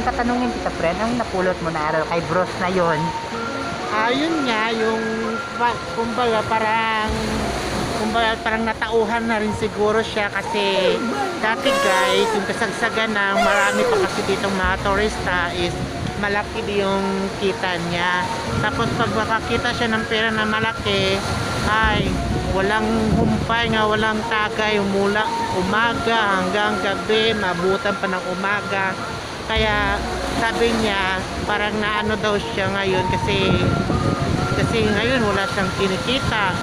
kung tatanungin kita, friend, ang napulot mo na araw kay bros na yon Ayun nga, yung, kumbaga, parang, kumbaga, parang natauhan na rin siguro siya kasi dati guys, yung kasagsagan ng marami pa kasi ditong mga turista is malaki yung kita niya. Tapos pag makakita siya ng pera na malaki, ay, walang humpay nga, walang tagay, mula umaga hanggang gabi, mabutan pa ng umaga. Kaya sabi niya, parang naano daw siya ngayon kasi kasi ngayon wala siyang kinikita.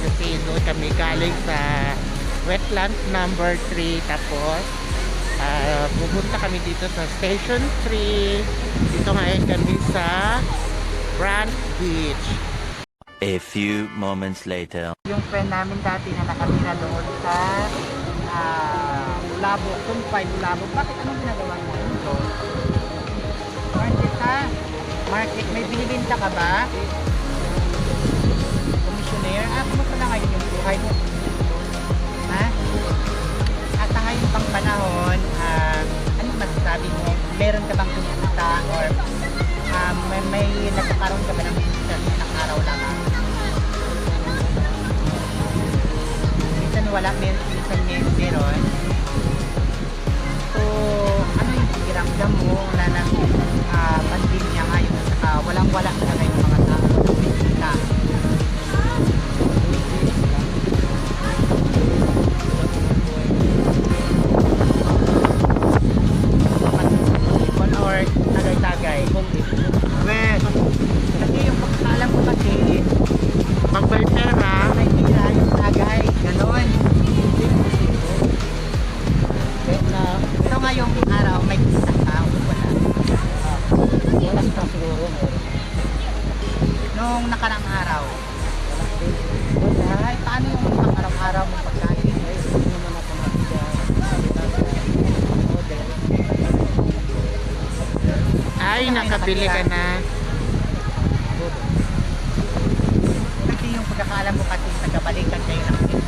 Kasi doon kami galing sa wetland number 3 tapos ah, pupunta kami dito sa Station 3 dito ngayon kami sa Front Beach A few moments later. yung friend namin dati na nakatira doon sa ah, Labo, Kumpay, Labo. Bakit anong ginagawa mo? Market ka? Market, may binibinta ka ba? Commissioner? Ah, kumusta na ngayon yung buhay mo? Ha? At sa ngayon pang panahon, ah, anong masasabi mo? Meron ka bang kumita or ah, may, may nagkakaroon nakabili ka na Kasi yung pagkakaalam mo kasi nagkabalikan kayo ng mo.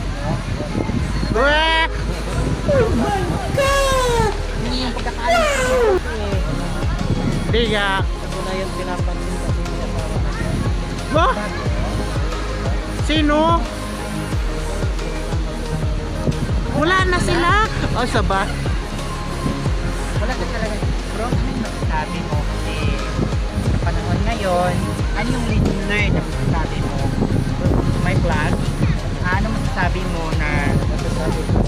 Wah! Yun yung pagkakaalam ko Ito na yung pinapansin kasi niya Wah! Sino? Wala na sila O saba Wala ka talaga. Bro, ano yung masasabi mo? Ngayon, ano yung learned na masasabi mo? My vlog, ano masasabi mo na masasabi mo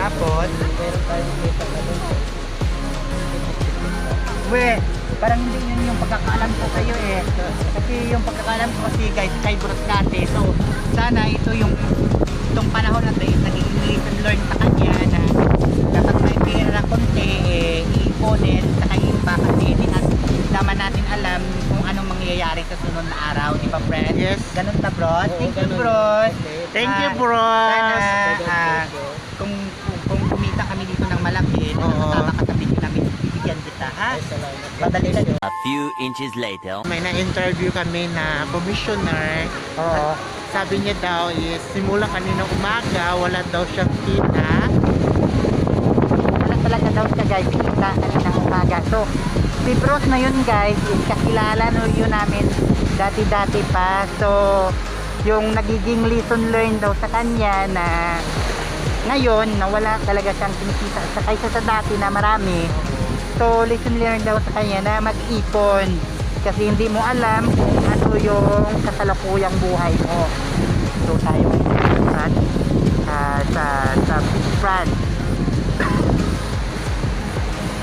Tapos. We, parang hindi yun yung pagkakaalam ko kayo eh. Kasi yung pagkakaalam ko kasi guys, kay Broscate. So, sana ito yung itong panahon na ito naging lesson learned sa kanya na dapat may pera konti eh, iiponin sa kay iba kasi hindi natin, hindi naman natin alam kung anong mangyayari sa sunod na araw, di ba friend? Yes. Ganun ta bros. Thank you bros. Thank you Ah, bros Sana ah, kung, kung kumita kami dito ng malaki, na Oo. Bibigyan kita ha. Madali lang yun. A few inches later. May na-interview kami na commissioner Oo. Sabi niya daw is simula kanina umaga wala daw siyang kita Wala talaga daw siya guys, kita kanina umaga. So, si Bros na yun guys, is kakilala no yun namin dati-dati pa. So, yung nagiging lesson learned daw sa kanya na ngayon na wala talaga siyang kinikita sa kaysa sa dati na marami. So, lesson learned daw sa kanya na mag-ipon. Kasi hindi mo alam ano yung kasalukuyang buhay mo. So, tayo ngayon sa, sa, sa, sa France.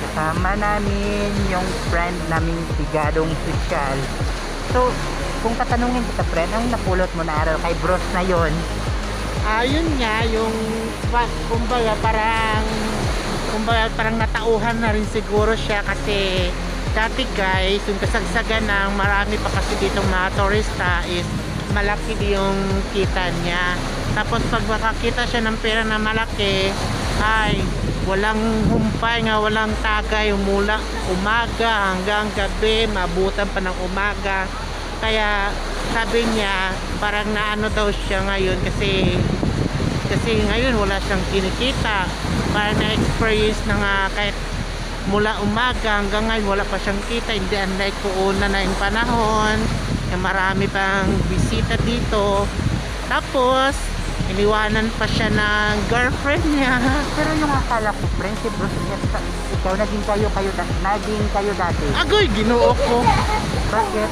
Kasama namin yung friend naming sigadong sosyal. So, kung tatanungin kita friend, anong napulot mo na aral kay bros na yon? Ayun nga, yung, kumbaga, parang, kumbaga, parang natauhan na rin siguro siya kasi dati guys, yung kasagsagan ng marami pa kasi ditong mga turista is malaki yung kita niya. Tapos pag makakita siya ng pera na malaki, ay walang humpay nga, walang tagay, mula umaga hanggang gabi, mabutan pa ng umaga. Kaya sabi niya, parang naano daw siya ngayon kasi kasi ngayon wala siyang kinikita. Parang na-experience na nga kahit mula umaga hanggang ngayon wala pa siyang kita. Hindi unlike ko una na yung panahon na marami pang bisita dito. Tapos, iniwanan pa siya ng girlfriend niya. Pero yung akala ko, friend, si bros, ikaw naging kayo kayo, naging kayo dati. Agoy, ginoo ko. Bakit?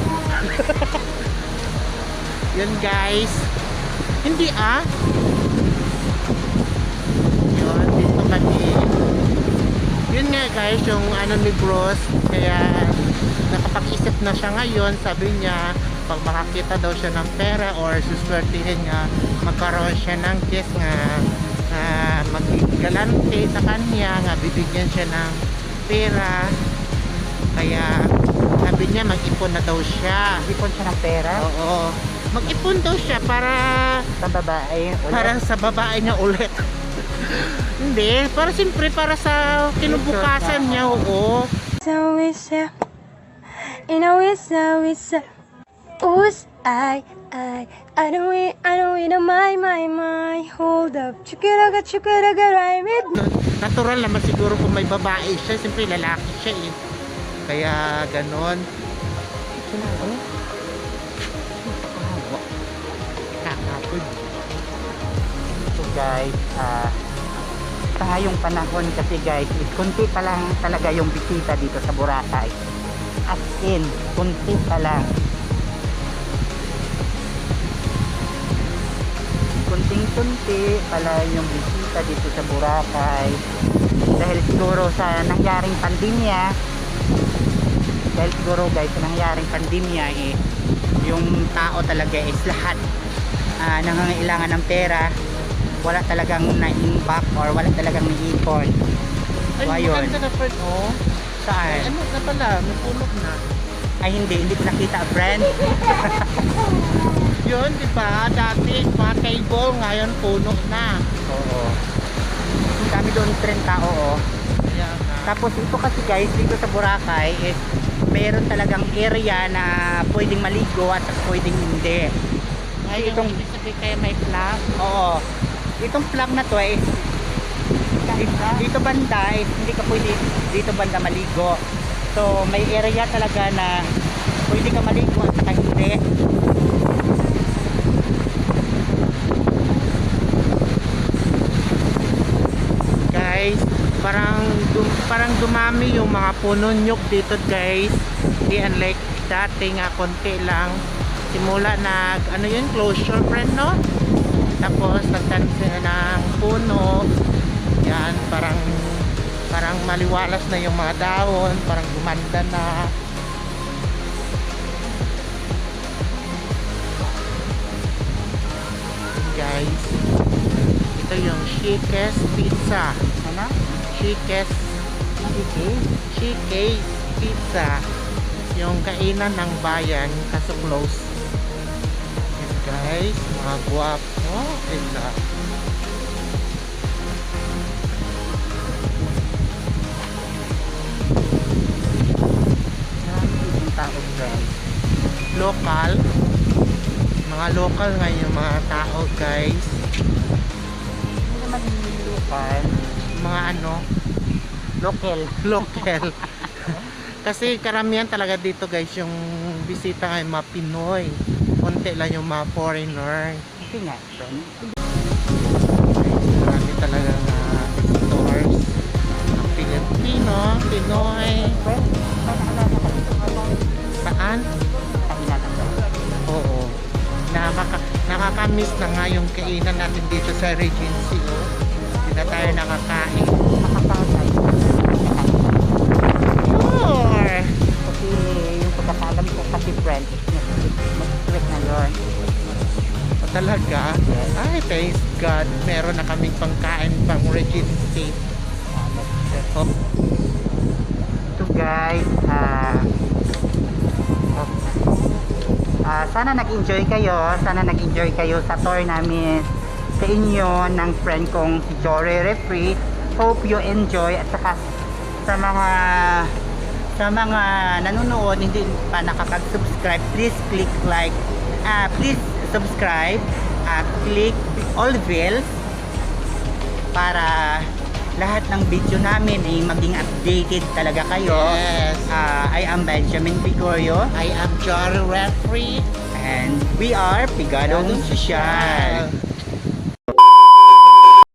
Yun guys. Hindi ah. Yun, dito kami. Yun nga guys, yung ano ni Bros. Kaya nakapag-isip na siya ngayon. Sabi niya, pag makakita daw siya ng pera or suswertihin niya, magkaroon siya ng kiss nga na maggalante sa kanya, nga bibigyan siya ng pera. Kaya sabi niya mag-ipon na daw siya. Ipon siya ng pera Oo. Mag-ipon daw siya para sa babae. ulit. para sa babae niya ulit. Hindi, para siyempre para sa kinubukasan niya, oo. Know it's so we say, Oops, I, I, I don't wait, I don't wait, my, my, my, hold up, chukiraga, chukiraga, right with Natural naman siguro kung may babae siya, siyempre lalaki siya eh. Kaya ganon. Sinabi? Kakapod. So guys, ah sa ngayong panahon kasi guys, kunti pa lang talaga yung bisita dito sa Boracay. As in, kunti pa lang. Kunting-kunti pala yung bisita dito sa Boracay. Dahil siguro sa nangyaring pandemya, dahil siguro guys sa nangyaring pandemya eh, yung tao talaga is lahat ah, nangangailangan ng pera wala talagang na-impact or wala talagang naipon Ay, So, ayun. maganda na friend, oh. Ay, saan? ano na pala, may punog na. ay hindi, hindi ko nakita friend Yun, di ba? Dati, mga table, ngayon puno na. oo ang dami doon trend tao oh. Tapos ito kasi guys dito sa Boracay is meron talagang area na pwedeng maligo at pwedeng hindi Ay, itong-. Ibig sabihin kaya may flag. oo itong plug na to di- dito banda is hindi ka pwede dito banda maligo. So may area talaga na pwede ka maligo at saka hindi. Guys parang dum, parang dumami yung mga puno nyug dito guys. Di unlike dati nga konti lang. Simula nag ano yun closure friend no tapos nagtanim sila ng puno. Yan parang parang maliwalas na yung mga dahon. Parang gumanda na. Guys ito yung Shikes Pizza. Ano? Shikes. Shikes Pizza. Yung kainan ng bayan kaso close. Guys mga guwapo Marami yung tao guys. local mga local ngayon yung mga tao guys naman local. mga ano Local. local kasi karamihan talaga dito guys yung bisita ay mga Pinoy konti lang yung mga foreigner Nga, friend. marami talaga uh, visitors mga Pilipino, Pinoy saan? Oo Nakaka nakakamiss na nga yung kainan natin dito sa Regency. Hindi na tayo nakakain. Nakakasay. Sure! Kasi yung pagkakalam ko kasi friend, mas strict na yun. Talaga? Ay, thanks God. Meron na kaming pangkain pang regency. Oh, So guys, ah oh. Ah, sana nag-enjoy kayo, sana nag-enjoy kayo sa tour namin sa inyo ng friend kong si Jory Refree. Hope you enjoy at saka sa mga sa mga nanonood hindi pa nakapag-subscribe, please click like, ah please subscribe, ah click all bells para lahat ng video namin ay maging updated talaga kayo. yes. Ah, I am Benjamin Pigorio I am Jory Referee. and we are Pigadong Social.